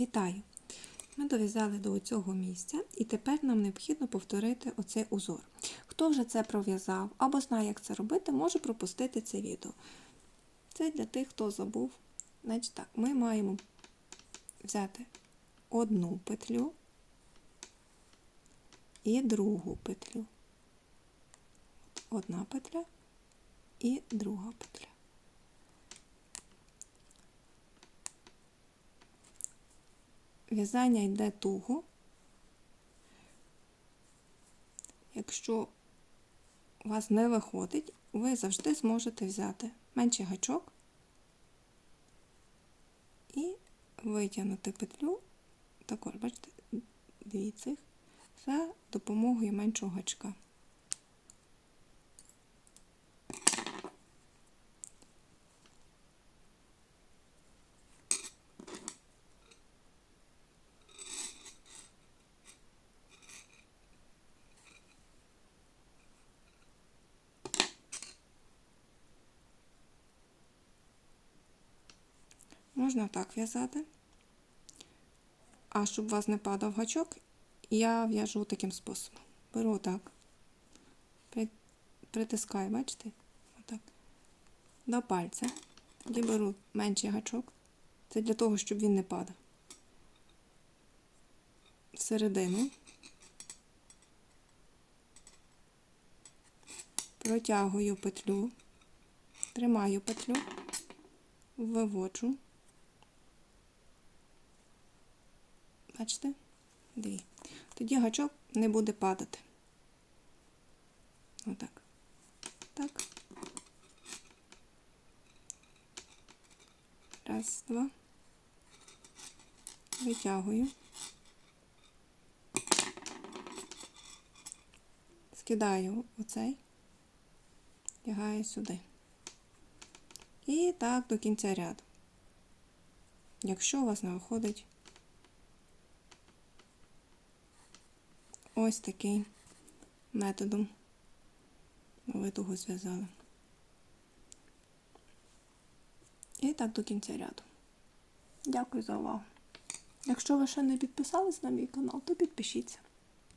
Вітаю! Ми дов'язали до цього місця, і тепер нам необхідно повторити оцей узор. Хто вже це пров'язав або знає, як це робити, може пропустити це відео. Це для тих, хто забув. Значить так, ми маємо взяти одну петлю і другу петлю. Одна петля і друга петля. В'язання йде туго. Якщо у вас не виходить, ви завжди зможете взяти менший гачок і витягнути петлю, також, бачите, дві цих, за допомогою меншого гачка. Можна так в'язати. А щоб у вас не падав гачок, я в'яжу таким способом. Беру отак, притискаю, бачите? Отак. До пальця. Тоді беру менший гачок. Це для того, щоб він не падав. Всередину. Протягую петлю, тримаю петлю, виводжу. Бачите? Дві. Тоді гачок не буде падати. Отак. Так. Раз, два. Витягую. Скидаю оцей, тягаю сюди. І так до кінця ряду. Якщо у вас не виходить ось такий методом ви того зв'язали. І так до кінця ряду. Дякую за увагу. Якщо ви ще не підписались на мій канал, то підпишіться.